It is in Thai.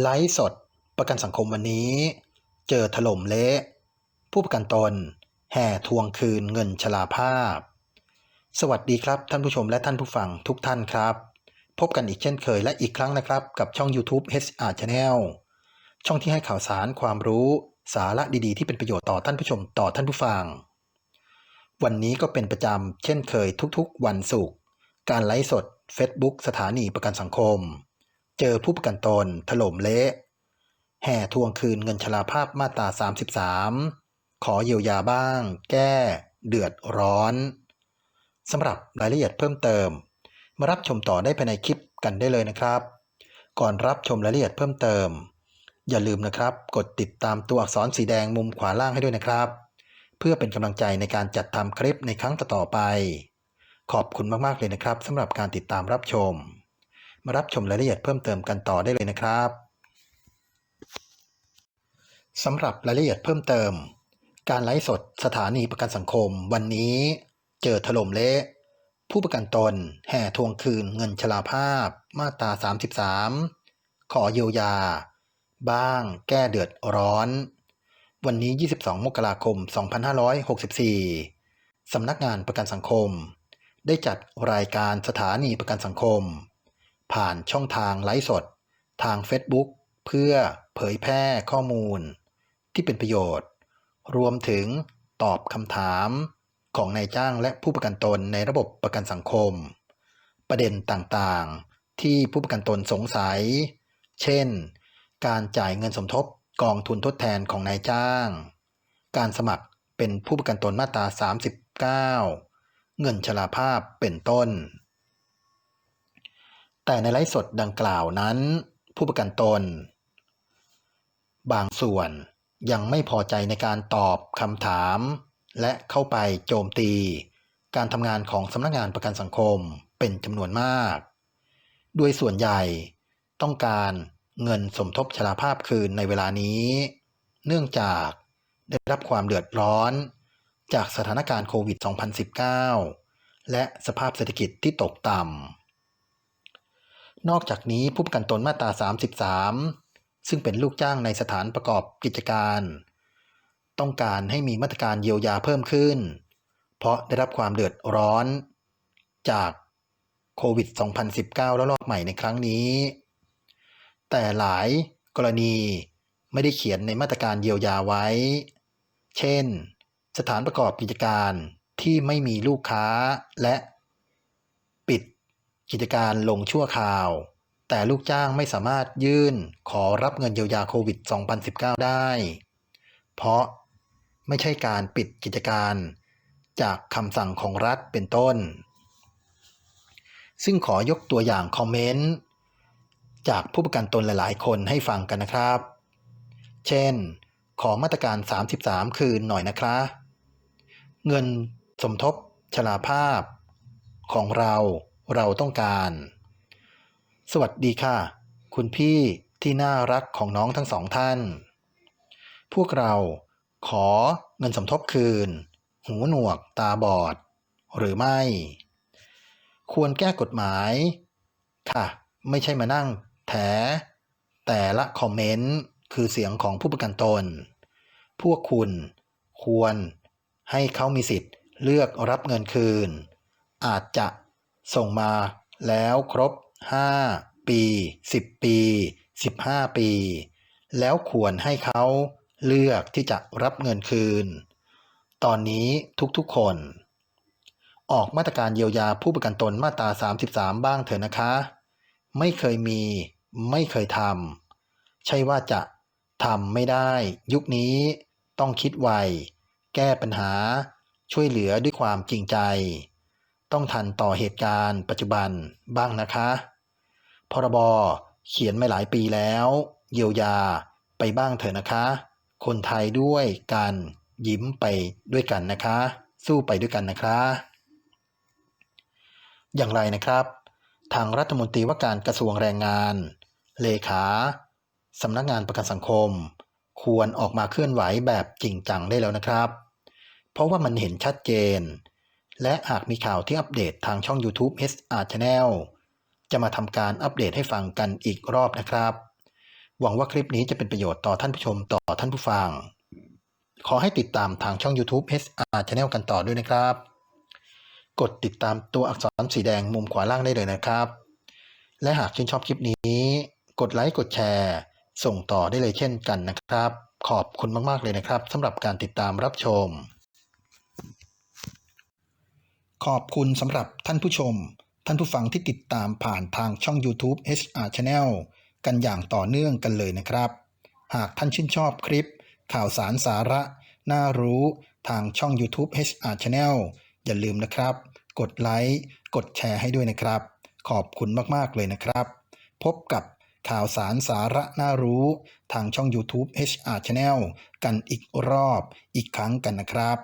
ไลฟ์สด ประกันสังคมวันนี้ เจอถล่มเละ ผู้ประกันตน แห่ทวงคืนเงินชราภาพ สวัสดีครับท่านผู้ชมและท่านผู้ฟังทุกท่านครับ พบกันอีกเช่นเคยและอีกครั้งนะครับ กับช่อง YouTube HR Channel ช่องที่ให้ข่าวสารความรู้สาระดีๆ ที่เป็นประโยชน์ต่อท่านผู้ชมต่อท่านผู้ฟัง วันนี้ก็เป็นประจำเช่นเคยทุกๆ วันศุกร์การไลฟ์สด Facebook สถานีประกันสังคม เจอผู้ประกันตนถล่มเละ แห่ทวงคืนเงินชราภาพมาตรา 33 ขอเยียวยาบ้าง แก้ เดือดร้อนสำหรับรายละเอียดเพิ่มเติม มารับชมต่อได้ภายในคลิปกันได้เลยนะครับ ก่อนรับชมรายละเอียดเพิ่มเติม อย่าลืมนะครับ กดติดตามตัวอักษรสีแดงมุมขวาล่างให้ด้วยนะครับ เพื่อเป็นกำลังใจในการจัดทำคลิปในครั้งต่อๆไป ขอบคุณมากๆเลยนะครับสำหรับการติดตามรับชม มารับชมรายละเอียดเพิ่มเติมกันต่อได้เลยนะครับสำหรับรายละเอียดเพิ่มเติม การไลฟ์สดสถานีประกันสังคม วันนี้เจอถล่มเละผู้ประกันตนแห่ทวงคืนเงินชราภาพ มาตรา 33 ขอเยียวยา บ้าง แก้เดือดร้อน วันนี้ 22 มกราคม 2564 สำนักงานประกันสังคม ได้จัดรายการสถานีประกันสังคม ผ่านช่องทางไลฟ์สด ทาง Facebook เพื่อเผยแพร่ข้อมูล ที่เป็นประโยชน์ รวมถึงตอบคำถามของนายจ้างและผู้ประกันตนในระบบประกันสังคม ประเด็นต่างๆ ที่ผู้ประกันตนสงสัย เช่น การจ่ายเงินสมทบกองทุนทดแทนของนายจ้าง การสมัครเป็นผู้ประกันตนมาตรา 39 เงินชราภาพเป็นต้น แต่ในไลฟ์สดดังกล่าวนั้น ผู้ประกันตน บางส่วนยังไม่พอใจในการตอบคำถาม และเข้าไปโจมตี การทำงานของสำนักงานประกันสังคมเป็นจำนวนมากด้วยส่วนใหญ่ต้องการเงินสมทบชราภาพคืนในเวลานี้ เนื่องจากได้รับความเดือดร้อน จากสถานการณ์โควิด 2019 และสภาพเศรษฐกิจที่ตกต่ำ นอกจากนี้ผู้ประกันตนมาตรา 33 ซึ่งเป็นลูกจ้างในสถานประกอบกิจการ ต้องการให้มีมาตรการเยียวยาเพิ่มขึ้น เพราะได้รับความเดือดร้อน จากโควิด 2019 แล้วรอบใหม่ในครั้งนี้ แต่หลายกรณีไม่ได้เขียนในมาตรการเยียวยาไว้ เช่น สถานประกอบกิจการที่ไม่มีลูกค้าและ กิจการลงชั่วคราว แต่ลูกจ้างไม่สามารถยื่นขอรับเงินเยียวยาโควิด 2019 ได้ เพราะไม่ใช่การปิดกิจการจากคำสั่งของรัฐเป็นต้น ซึ่งขอยกตัวอย่างคอมเมนต์ จากผู้ประกันตนหลายๆ คนให้ฟังกันนะครับ เช่น ขอมาตรการ 33 คืนหน่อยนะครับเงินสมทบชราภาพของเรา เราต้องการ สวัสดีค่ะ คุณพี่ที่น่ารักของน้องทั้งสองท่าน พวกเราขอเงินสมทบคืน หูหนวกตาบอด หรือไม่ ควรแก้กฎหมาย ค่ะ ไม่ใช่มานั่งแถ แต่ละคอมเมนต์คือเสียงของผู้ประกันตน พวกคุณควรให้เขามีสิทธิ์เลือกรับเงินคืน อาจจะ ส่งมาแล้วครบ 5 ปี 10 ปี 15 ปี แล้วควรให้เขาเลือกที่จะรับเงินคืน ตอนนี้ทุกๆคน ออกมาตรการเยียวยาผู้ประกันตนมาตรา 33 บ้างเถอะนะคะ ไม่เคยมีไม่เคยทำใช่ว่าจะทำไม่ได้ ยุคนี้ต้องคิดไว แก้ปัญหาช่วยเหลือด้วยความจริงใจ ต้องทันต่อเหตุการณ์ปัจจุบันบ้างนะคะ พรบเขียนมาหลายปีแล้ว เยียวยาไปบ้างเถอะนะคะ คนไทยด้วยกันยิ้มไปด้วยกันนะคะ สู้ไปด้วยกันนะคะ อย่างไรนะครับ ทางรัฐมนตรีว่าการกระทรวงแรงงาน เลขาสำนักงานประกันสังคม ควรออกมาเคลื่อนไหวแบบจริงจังได้แล้วนะครับ เพราะว่ามันเห็นชัดเจน และหากมีข่าวที่อัปเดตทางช่อง YouTube HR Channel จะมาทำการอัปเดตให้ฟังกันอีกรอบนะครับ หวังว่าคลิปนี้จะเป็นประโยชน์ต่อท่านผู้ชมต่อท่านผู้ฟัง ขอให้ติดตามทางช่อง YouTube HR Channel กันต่อด้วยนะครับ กดติดตามตัวอักษรสีแดงมุมขวาล่างได้เลยนะครับ และหากชื่นชอบคลิปนี้ กดไลค์กดแชร์ ส่งต่อได้เลยเช่นกันนะครับ ขอบคุณมากๆเลยนะครับสำหรับการติดตามรับชม ขอบคุณสำหรับท่านผู้ชม ท่านผู้ฟังที่ติดตามผ่านทางช่อง YouTube HR Channel กันอย่างต่อเนื่องกันเลยนะครับ หากท่านชื่นชอบคลิป ข่าวสารสาระ น่ารู้ทางช่อง YouTube HR Channel อย่าลืมนะครับ กดไลค์กดแชร์ให้ด้วยนะครับ ขอบคุณมาก ๆ เลยนะครับ พบกับข่าวสารสาระน่ารู้ทางช่อง YouTube HR Channel กันอีกรอบอีกครั้งกันนะครับ